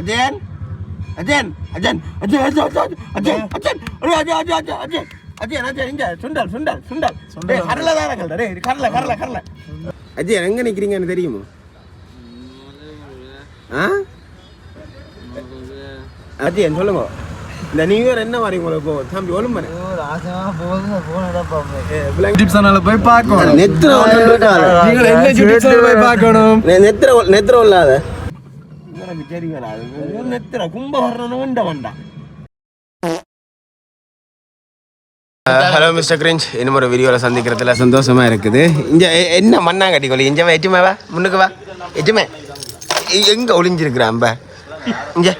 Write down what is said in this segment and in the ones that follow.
அஜயன் அஜயன் அஜயன் அஜய் அஜய் அஜய் அஜய் அஜயன் அஜய் அஜய் அஜய் அஜய் அஜயன் அஜய் இங்க சுண்டல் சுண்டல் சுண்டல் சுண்டல் கடல தான கடல டேய் கடல கடல கடல அஜயன் எங்க நிக்கிறீங்கன்னு தெரியுமா ஆ அஜயன் சொல்லுங்க இந்த நியூ இயர் என்ன மாதிரி உங்களுக்கு தம்பி ஒழுங்கு பண்ணு போய் பார்க்கணும் நெத்திர போய் பார்க்கணும் நெத்திர நெத்திர உள்ளாத எனக்கு தெரியுங்களா நெத்திர கும்பகர்ணனும் உண்ட வந்தா ஹலோ மிஸ்டர் கிரிஞ்ச் இன்னும் ஒரு வீடியோவில் சந்திக்கிறதுல சந்தோஷமா இருக்குது இங்க என்ன மண்ணாங்கட்டி கொள்ளி இங்க வா எட்டுமே வா முன்னுக்கு வா எட்டுமே எங்க ஒளிஞ்சிருக்கிறான் அம்ப இங்க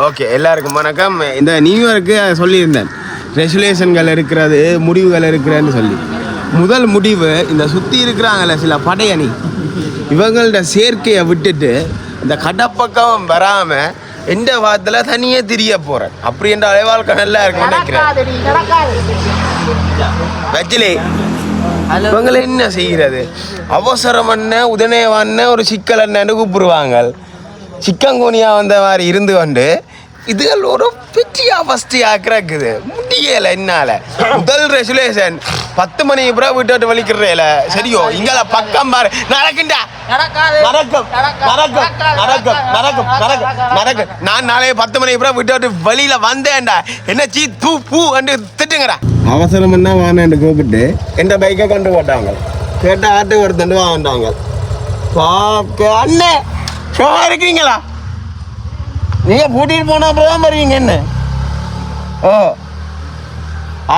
ஓகே எல்லாருக்கும் வணக்கம் இந்த நியூ இயருக்கு சொல்லியிருந்தேன் ரெசுலேஷன்கள் இருக்கிறது முடிவுகள் இருக்கிறதுன்னு சொல்லி முதல் முடிவு இந்த சுற்றி இருக்கிறாங்கல்ல சில படையணி இவங்கள்ட சேர்க்கையை விட்டுட்டு இந்த கடப்பக்கம் வராம எந்த வாரத்துல தனியே திரிய போறேன். அப்படி என்ற அலைவாழ்க்கை நல்லா இருக்கும் நினைக்கிறேன். வச்சிலே இவங்களை என்ன செய்கிறது அவசரம் என்ன உடனேவான ஒரு சிக்கல் என்னன்னு கூப்பிடுவாங்க. சிக்கங்கோனியா வந்த மாதிரி இருந்து கொண்டு இதுகள் ஒரு பெரிய அவஸ்தை ஆக்குறாக்குது முடியல என்னால. முதல் ரெசுலேஷன் பத்து மணி அப்புறம் வீட்டு விட்டு வலிக்கிறேல சரியோ இங்கல பக்கம் பாரு. நடக்குண்டா நடக்கும். நடக்கும். நடக்கும். நடக்கும். நடக்கும். நடக்கும். நான் நாளைய பத்து மணி அப்புறம் விட்டு விட்டு வெளியில வந்தேன்டா. என்ன சீ தூ பூ என்று திட்டுங்கடா. அவசரம் என்ன வானேன்னு கூப்பிட்டு எந்த பைக்கை கொண்டு போட்டாங்க. கேட்ட ஆட்டு ஒருத்தண்டு வாங்கிட்டாங்க பாக்க அண்ணே சும்மா இருக்கீங்களா? நீங்க கூட்டிட்டு போனா அப்புறம் தான் வருவீங்க என்ன? ஓ.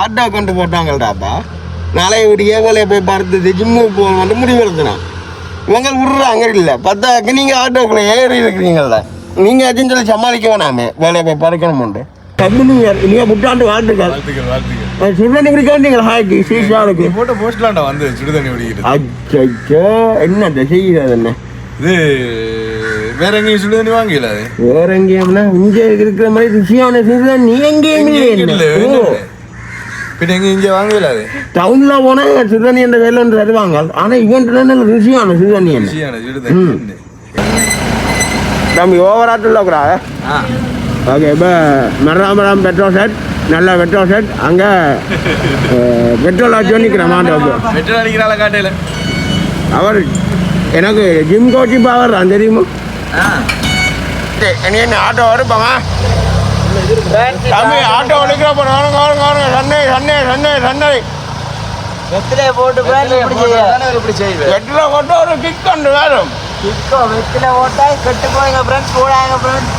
ஆட்டோ கொண்டு போட்டாங்கள்டாப்பா நாளைய விடிய வேலையை போய் பார்த்து ஜிம்முக்கு போகணும் முடிவு எடுத்துனா. இவங்க விடுறாங்க இல்லை. பத்தாக்கு நீங்கள் ஆட்டோக்குள்ள ஏறி இருக்கிறீங்கள நீங்கள் அஜின்னு சொல்லி சமாளிக்க வேணாமே. வேலையை போய் பறக்கணும்ண்டு கம்பெனி நீங்கள் புட்டாண்டு வாழ்த்துக்கள். வாழ்த்துக்கள் வாழ்த்துக்கள். சுடுதண்ணி குடிக்காண்டீங்களா ஹாக்கி சீசாருக்கு போட்டோ போஸ்ட்லாண்டா வந்து சுடுதண்ணி குடிக்கிறது அச்சோ என்ன செய்யுது என்ன? இது வேற எங்கேயும் சுடுதண்ணி வாங்கல வேற எங்கேயும்னா இங்க இருக்கிற மாதிரி ருசியான சுடுதண்ணி எங்கேயும் இல்ல. பின்ன எங்க இங்க வாங்கல அது? டவுன்ல போனா சுடுதண்ணி என்ற வேலை ஒன்று தருவாங்க. ஆனா இவன்ட்டு நல்ல ருசியான சுடுதண்ணி ருசியான சுடுதண்ணி நம்ம ஓவராட்டில் இருக்கிறா? ஓகே இப்போ மராமரம் பெட்ரோல் செட் நல்ல பெட்ரோல் செட் அங்கே பெட்ரோல் ஆச்சு நிற்கிறேன் மாட்டோக்கு பெட்ரோல் அடிக்கிறால காட்டையில அவர் எனக்கு ஜிம் கோச்சி பவர் தெரியுமா? என்ன என்ன ஆட்டோ வருப்பாமா தம்பி ஆட்டோ எடுக்கிற போகிறோம் சன்னை சன்னை சன்னை சன்னை. வெத்திலே போட்டு பிராண்ட் இப்படி செய்ய இப்படி செய்வேன் எட்டில் கொண்டு ஒரு கிக் கொண்டு வேறும் இப்போ வெத்திலே போட்டா கெட்டு போய்ங்க ஃப்ரெண்ட்ஸ் போடாங்க ஃப்ரெண்ட்ஸ்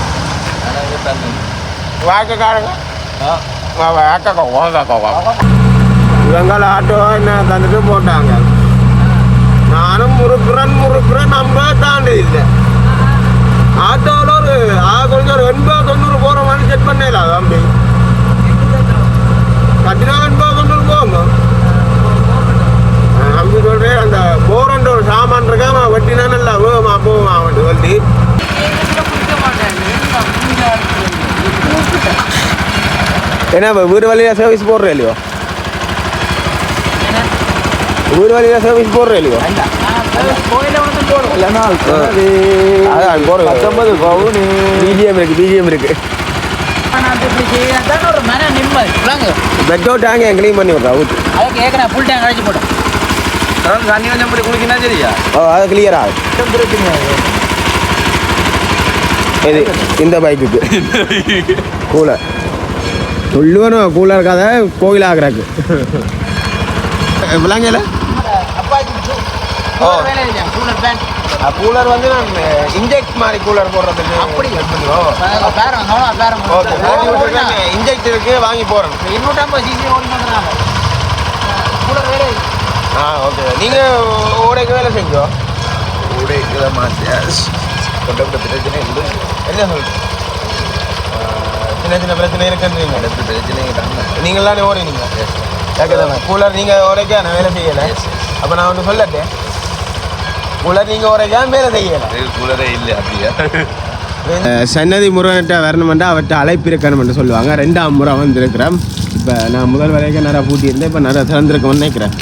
வாக்கக்காரங்க இவங்கள ஆட்டோ என்ன தந்துட்டு போட்டாங்க. நானும் முறுக்குறேன் முறுக்குறேன் நம்ம தாண்டி இல்லை. ஆட்டோவில் ஒரு கொஞ்சம் ஒரு எண்பது தொண்ணூறு போகிற மாதிரி செக் பண்ணல தம்பி. கட்டினா எண்பது தொண்ணூறு போகுமா? நம்பி சொல்கிறேன் அந்த போரன்ற ஒரு சாமான் இருக்கா வெட்டினா நல்லா வேகமா போகுமா அவன் என்ன இப்போ வீடு வழியில் சர்வீஸ் போடுற இல்லையோ? வீடு வழியில் சர்வீஸ் போடுற இல்லையோ? கோயில பத்தொன்பது பவுனு பிஜிஎம் இருக்கு பிஜிஎம் இருக்கு பெட்ரோல் டேங்க் என் க்ளீன் பண்ணி விட்றா ஊற்று அதை கேட்குறேன் ஃபுல் டேங்க் அழைச்சி போட்டோம் தண்ணி கொஞ்சம் இப்படி குளிக்கினா சரியா ஓ அது கிளியர் இது இந்த பைக்குக்கு கூலர் சொல்லுவனும் கூலர் இருக்காத கோயில் ஆகுறாக்கு விளாங்கல ஓ. கூலர் பேண்ட் கூலர் வந்து நான் இன்ஜெக்ட் மாதிரி கூலர் போடுறதுக்கு அப்படி. பேரம் அவ்வளோ பேரம் ஓகே இன்ஜெக்ட் இருக்கு வாங்கி போறேன் இருநூற்றம்பது சிசி ஓடி பண்ணுறாங்க கூலர் வேலை ஆ ஓகே நீங்க ஓடைக்கு வேலை செஞ்சோம் உடைக்கிற மாட்டியா கொண்ட கொண்ட பிரச்சனை இல்லை. என்ன சொல்றீங்க சின்ன சின்ன பிரச்சனை இருக்குன்றீங்க. அடுத்த பிரச்சனை தான் நீங்களாம் ஓடுறீங்க கேட்குதானே கூலர் நீங்கள் ஓரைக்கா நான் வேலை செய்யலை. அப்போ நான் ஒன்று சொல்லட்டேன் உள்ள நீங்கள் உரைக்காம வேலை செய்யலாம் சன்னதி முருகன்கிட்ட வரணுமெண்டா அவர்கிட்ட அழைப்பு இருக்கணும்னு சொல்லுவாங்க. ரெண்டாம் முறை வந்திருக்கிறேன். இப்போ நான் முதல் வரைக்கும் நிறையா பூட்டியிருந்தேன் இப்போ நிறையா திறந்திருக்கேன்னு நினைக்கிறேன்.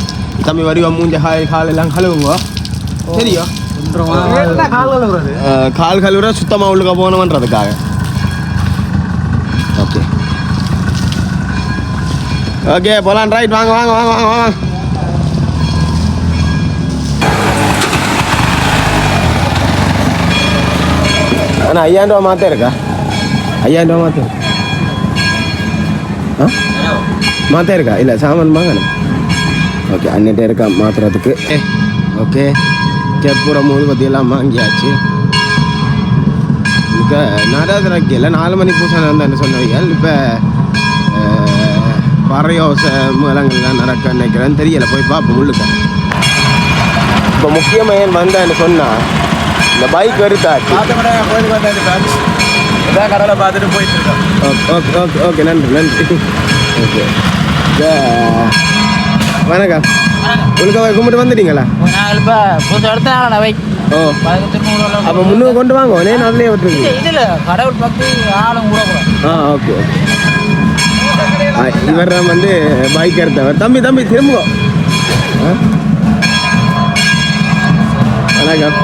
தம்பி வடிவம் மூஞ்ச ஹாய் கால் எல்லாம் கழுவுங்க. தெரியும்? கால் கழுவுற சுத்தமாக உள்ளுக்க போகணுன்றதுக்காக ஓகே. ஓகே போகலாம் ரைட் வாங்க வாங்க வாங்க வாங்க வாங்க. அண்ணா ஐயாயிரம் ரூபா மாத்தே இருக்கா ஐயாயிரம் ரூபா மாத்தே ஆ மாத்தே இருக்கா இல்லை சாமான் வாங்கணும் ஓகே அன்னிட்டே இருக்கா மாத்துறதுக்கு ஓகே கெப்புறம் மூணு பற்றியெல்லாம் வாங்கியாச்சு இப்போ நடாதிரக்கு இல்லை நாலு மணி பூசை வந்து சொன்னவங்க இப்போ பறையோச மேளங்கள்லாம் நடக்க நினைக்கிறேன்னு தெரியல போய் பார்ப்போம் உள்ளுக்க இப்போ முக்கியமாக ஏன் வந்தேன்னு சொன்னா இந்த பைக் பார்த்தோம்னா கோயிலுக்கு வந்தாச்சு ஃப்ரெண்ட்ஸ் இதான் கடலை பார்த்துட்டு போயிட்டு இருக்கோம் ஓகே ஓகே ஓகே நன்றி நன்றி. ஓகே. வணக்கம். உங்களுக்காக கும்பிட்டு வந்துட்டீங்களா? இப்போ புது இடத்த வை ஓ. அப்போ முன்னுக்கு கொண்டு வாங்க ஒரே நாள்லேயே விட்டுருங்க இதில் கடவுள் பக்தி ஆளும் கூட ஆ ஓகே ஓகே. இவர் வந்து பைக் எடுத்தவர். தம்பி தம்பி திரும்புங்க. ஆ? வணக்கம்.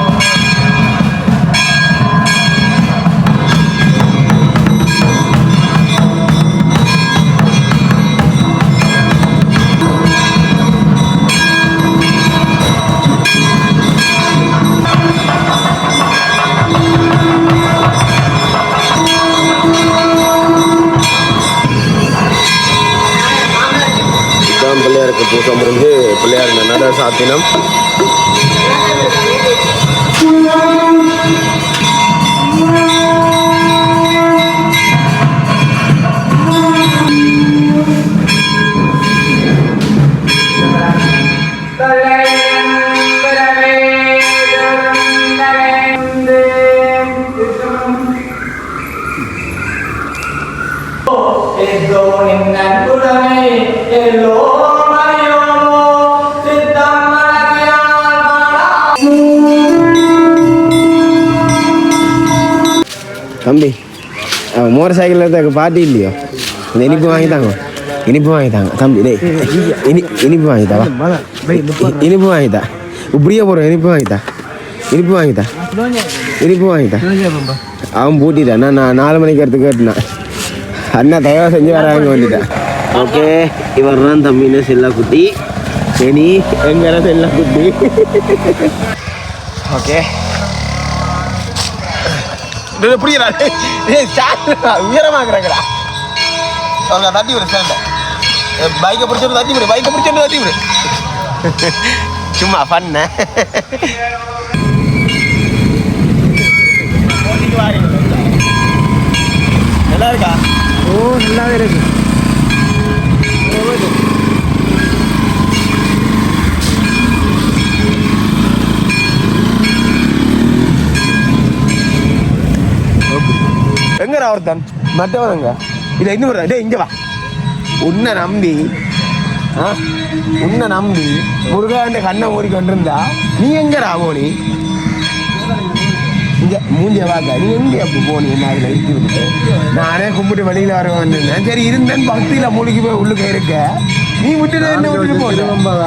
பூசை முடிஞ்சு பிள்ளையார் நட சாத்தினம் எல்லோ தம்பி அவன் மோட்டர் சைக்கிள் எடுத்த பாட்டி இல்லையோ? இந்த இனிப்பு வாங்கித்தாங்க இனிப்பு வாங்கி தாங்க. தம்பி டேய் இனி இனிப்பு வாங்கித்தா இனிப்பு வாங்கித்தா இப்படியே போகிறோம் இனிப்பு வாங்கித்தா இனிப்பு வாங்கித்தா இனிப்பு வாங்கித்தா அவன் பூட்டிட்டான். நான் நான் நாலு மணிக்கு எடுத்து கேட்டுனான். அண்ணா தயவு செஞ்சு வராங்க வந்துட்டேன் ஓகே இவர் தான் தம்பின செல்லா குட்டி சரி எங்கே குட்டி ஓகே புரியல உயரமாக்குறாங்கடா அவங்க தட்டி விடு ஸ்டாண்ட பைக்கை பிடிச்சிட்டு தட்டி விடு பைக்கை பிடிச்சிட்டு தட்டி விடு. சும்மா பண்ண நல்லா இருக்கா? ஓ நல்லாவே இருக்கு. எங்கடா ஒருத்தன் மற்றவன் எங்க இல்லை இன்னும் டே டேய் வா உன்னை நம்பி உன்னை நம்பி முருகாண்ட கண்ணை மூடி கொண்டிருந்தா நீ எங்கடா போனி இங்க மூஞ்சிய வாக்க நீ எங்க அப்படி போனி? என்ன அதில் இருக்கு விட்டு நானே கும்பிட்டு வெளியில வர வந்திருந்தேன் சரி இருந்தேன் பக்தியில மூலிகை போய் உள்ளுக்க இருக்க. நீ விட்டு என்ன விட்டுட்டு போன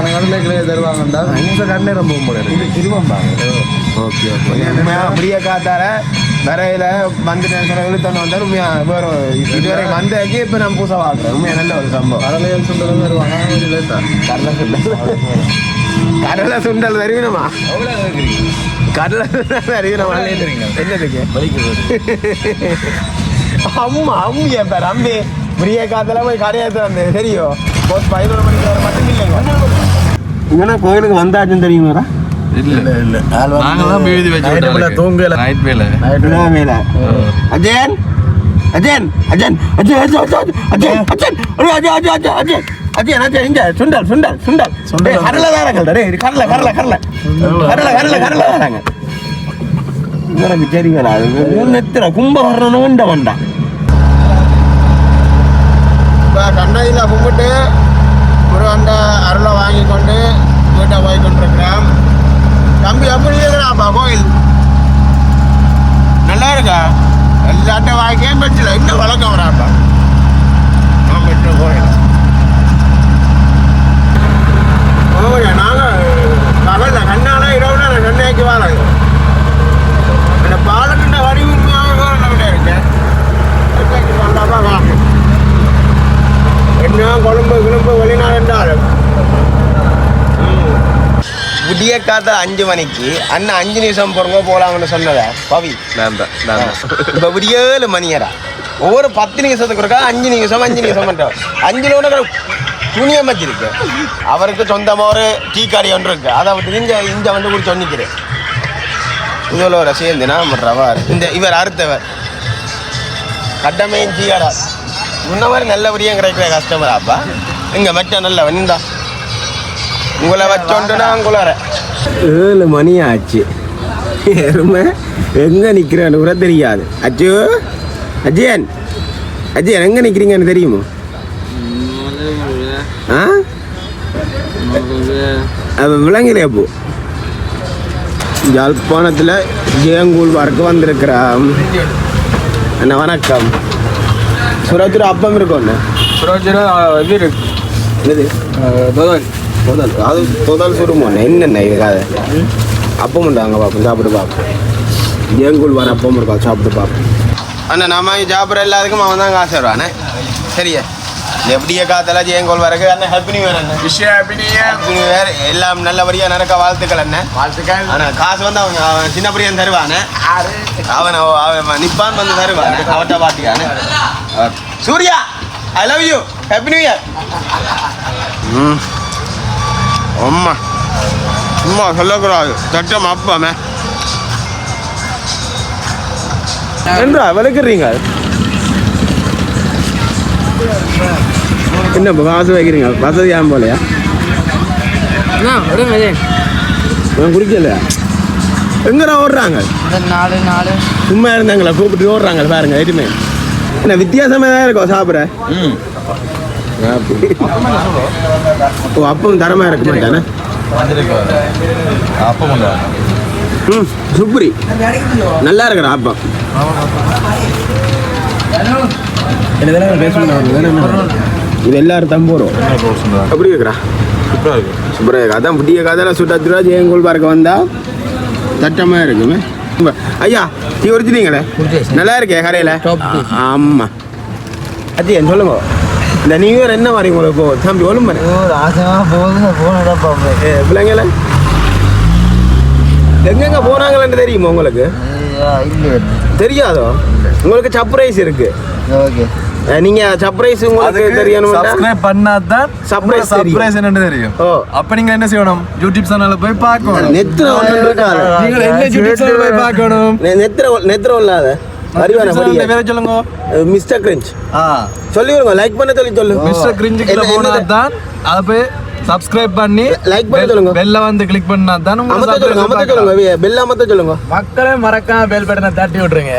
கடலை கிளைய தருவாங்கண்டா உங்க கண்ணே ரொம்ப இது திருவம்பாங்க ஓகே ஓகே. அப்படியே காத்தார வரையில சில இழுத்தண்ண வந்தாலும் உண்மையா வேற இதுவரை வந்தாக்கி இப்போ நான் பூசை பார்க்குறேன் உண்மையா நல்ல ஒரு சம்பவம் கடலையில் சுண்டலும் தருவாங்க லேட்டா கடலை சுண்டல் கடலை சுண்டல் வருவீனமா கடலை சுண்டல் வருவீனமா என்னதுக்கு அம்மா அம்மு என் பேர் அம்பி பிரிய காத்துல போய் கடையாத்து வந்தேன் தெரியும் பதினோரு மணிக்கு வர மட்டும் இல்லைங்க இங்கன்னா கோயிலுக்கு வந்தாச்சுன்னு தெரியுமாடா இல்ல இல்ல எழுதி வச்சு தூங்கல நைட் வேலை மேல அஜயன் அஜயன் அஜயன் அஜய் அஜய் அஜய் அஜய் அஜயன் அஜய் அஜய் அஜய் அஜய் அஜய் அஜயன் அஜய் இங்க சுண்டல் சுண்டல் சுண்டல் சுண்டல் கடலை தாரங்கள் டேய் கடலை கடலை கடலை கடலை கடலை கடலை தாராங்க எனக்கு அது நெத்திர கும்ப வரணும்ன்ற வந்தா இப்போ கண்ணகியில் கும்பிட்டு முருகண்ட அருளை வாங்கி கொண்டு வீட்டை போய் கொண்டிருக்கிறேன் தம்பி எப்படி இருக்கிறாப்பா கோயில். நல்லா இருக்கா? எல்லாத்தையும் வாங்கிக்கேன் பெற்றில் இன்னும் வழக்கம் வராப்பா நான் பெற்ற கோயில். ஓகே நாங்கள் பகலில் கண்ணால இரவுல நான் கண்ணைக்கு வராங்க. இந்த பாலக்கிட்ட வரி உண்மையாக நம்மகிட்ட இருக்கேன். வந்தாப்பா வாங்க. என்ன குழம்பு கிளம்பு காத்தால அஞ்சு மணிக்கு அண்ணன் அஞ்சு நிமிஷம் பொறுங்க போலாம்னு சொன்னதா பவி. நான் தான் நான் தான். இப்போ விடிய ஏழு மணியரா ஒவ்வொரு பத்து நிமிஷத்துக்கு இருக்கா அஞ்சு நிமிஷம் அஞ்சு நிமிஷம் பண்ணுறோம் அஞ்சு லோன துணியம் வச்சிருக்கு அவருக்கு சொந்தமாக ஒரு டீ காடி ஒன்று இருக்கு. அதை விட்டு இங்க இங்க வந்து குடிச்சு சொன்னிக்கிறேன் இவ்வளோ ஒரு சேர்ந்து நான் பண்ணுறவா இந்த இவர் அடுத்தவர் கட்டமையின் டீ கடா முன்ன மாதிரி நல்லபடியாக கிடைக்கிற கஸ்டமர் அப்பா. இங்கே மச்ச நல்லவன் இந்தா உங்களை வச்சோண்டுனா உங்களை ஏழு மணி ஆச்சு எருமை எங்கே நிற்கிறேன்னு கூட தெரியாது. அச்சோ அஜயன் அஜயன் எங்கே நிற்கிறீங்கன்னு தெரியுமா? ஆ? அது விளங்கலையா அப்போ யாழ்ப்பாணத்தில் ஜெயங்கூல் வரைக்கு வந்திருக்கிறான் அண்ணா வணக்கம். சுரத்துரு அப்பம் இருக்கும் இது இருக்கு. முதல் அது முதல் சுருமோ என்னென்ன இது கதை? அப்பம் உண்டாங்க பார்ப்போம் சாப்பிட்டு பார்ப்போம் ஜெயங்கூல் வர அப்பம் இருக்கா சாப்பிட்டு பார்ப்போம் அண்ணா நாம இங்க சாப்பிட்ற எல்லாத்துக்கும் அவன் தான் காசு வருவானே? சரியா. எப்படியே காத்தெல்லாம் ஜெயங்கோல் வரக்கு? அண்ணன் ஹாப்பி நியூ இயர் அண்ணன் விஷயம் அப்படியே ஹாப்பி நியூ இயர் எல்லாம் நல்லபடியாக நடக்க வாழ்த்துக்கள் அண்ணன் வாழ்த்துக்கள். ஆனால் காசு வந்து அவன் அவன் சின்ன பையன் தருவானே அவன் அவ- அவன் நிப்பான் வந்து தருவான்? அவட்ட பாட்டியானே Surya I love you happy new year hmm. அம்மா சும்மா சொல்லக்கூடாது. தட்டம் அப்பாமே. என்றா விளக்குறீங்க என்ன காசு வைக்கிறீங்க? வசதியாகும் போலையா? நான் குடிக்கலையா எங்கடா ஓடுறாங்க? நாலு நாலு. சும்மா இருந்தாங்களா? கூப்பிட்டு ஓடுறாங்க பாருங்க எதுவுமே என்ன வித்தியாசமா தான் இருக்கும் சாப்பிட ஓ அப்பம் தரமா இருக்க மாட்டானே? ம் சுப்ரி நல்லா இருக்கிற அப்பம் இது எல்லாரும் தம்போரும் அப்படி இருக்கிறா சூப்பராக இருக்கு. அதான் புதிய கதையில் சுட்டத்துரா ஜெயங்கோல் பார்க்க வந்தா தட்டமாக இருக்குமே. ஐயா டீ குடிச்சிட்டீங்களே நல்லா இருக்கே கடையில் ஆமாம் அத்தி என் சொல்லுங்க. இந்த நியூ இயர் என்ன மாதிரி உங்களுக்கு தம்பி ஒழும்பு பிள்ளைங்கள. எங்கெங்க போனாங்களன்னு தெரியுமா உங்களுக்கு? தெரியாதோ? உங்களுக்கு சர்ப்ரைஸ் இருக்கு. அஹ், நீங்க சர்ப்ரைஸ் உங்களுக்கு தெரியணும் சப்ஸ்கிரைப் பண்ணாதான் தெரியும். சர்ப்ரைஸ் என்னன்னு தெரியும். ஓ. அப்ப நீங்க என்ன செய்யணும்? யூடியூப் சேனல்ல போய் பார்க்கணும். நெத்திர ஒன்று இருக்காது. நீங்க என்ன யூடியூப் சேனல் போய் பார்க்கணும்? நெ- நெத்திர நெத்திர இல்லாத. அறிவான படியா சொல்லுங்க. Mister cringe. ஆ. சொல்லி விடுங்க லைக் பண்ண சொல்லி சொல்லு. மிஸ்டர் கிரிஞ்சுக்குள்ள போனா? தான் அத போய் சப்ஸ்கிரைப் பண்ணி Like பண்ண சொல்லுங்க. பெல்ல வந்து கிளிக் பண்ணா தான் அமத்த சொல்லுங்க அமத்த சொல்லுங்க பெல் அமத்த சொல்லுங்க. மக்களே மறக்காம பெல் பட்டனை தட்டி விட்டுருங்க.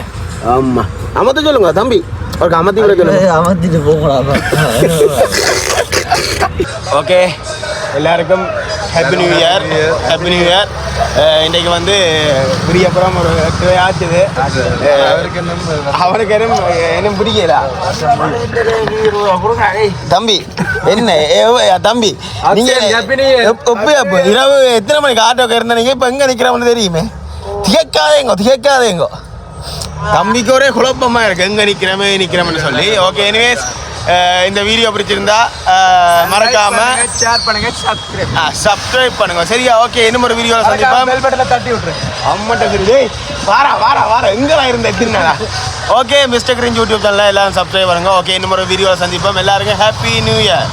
ஆமா. அமத்த சொல்லுங்க தம்பி. அவருக்கு அமத்தி விட சொல்லுங்க. அமர்த்திட்டு போகலாம் ஓகே எல்லாருக்கும் happy new year happy new year இன்றைக்கு வந்து பிரியப்புறம் ஒரு எட்டு ஆச்சுது. அவனுக்கு என்ன என்ன பிடிக்கல? தம்பி என்ன? தம்பி நீங்க எப்ப இரவு எத்தனை மணிக்கு ஆட்டோக்கு இருந்தீங்க இப்போ எங்க நிக்கிறவனு தெரியுமே? திகைக்காதேங்கோ திகைக்காதேங்கோ. தம்பிக்கு ஒரே குழப்பமா இருக்கு. எங்க நிக்கிறமே நிக்கிறோம்னு சொல்லி. ஓகே எனிவேஸ் இந்த வீடியோ பிடிச்சிருந்தா மறக்காம ஷேர் பண்ணுங்க சப்ஸ்கிரைப் சப்ஸ்கிரைப் பண்ணுங்க. சரியா? ஓகே இன்னும் ஒரு வீடியோவில் சந்திப்போம். பெல் பட்டனை தட்டி விட்டுருங்க. அம்மட்ட டேய் வாரா வாரா வாரா எங்கடா இருந்த? எத்தினாடா ஓகே மிஸ்டர் கிரீன் யூடியூப் சேனலில் எல்லாரும் சப்ஸ்கிரைப் பண்ணுங்க. ஓகே இன்னும் ஒரு வீடியோவில் சந்திப்போம். எல்லாருக்கும் ஹாப்பி நியூ இயர்